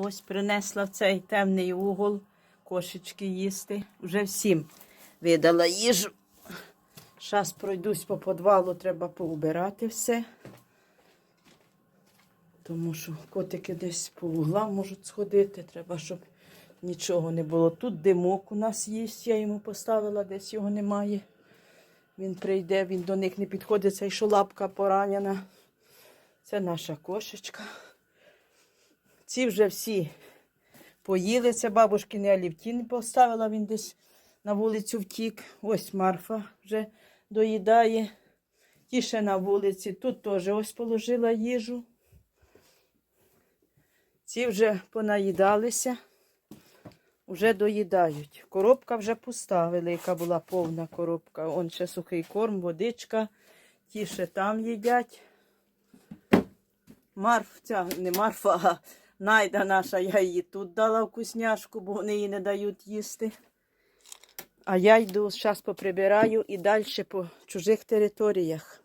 Ось принесла в цей темний угол кошечки їсти. Вже всім видала їжу. Зараз пройдусь по подвалу, треба поубирати все. Тому що котики десь по углам можуть сходити. Треба, щоб нічого не було. Тут димок у нас є, я йому поставила, десь його немає. Він прийде, він до них не підходить, цей що лапка поранена. Це наша кошечка. Ці вже всі поїли. Це бабушкини алівтіни поставила, він десь на вулицю втік. Ось Марфа вже доїдає. Ті ще на вулиці. Тут теж ось положила їжу. Ці вже понаїдалися, вже доїдають. Коробка вже пуста, велика була повна коробка. Он ще сухий корм, водичка. Ті ще там їдять. Марф, ця не Марфа, а найда наша, я її тут дала вкусняшку, бо вони її не дають їсти. А я йду, зараз поприбираю і далі по чужих територіях.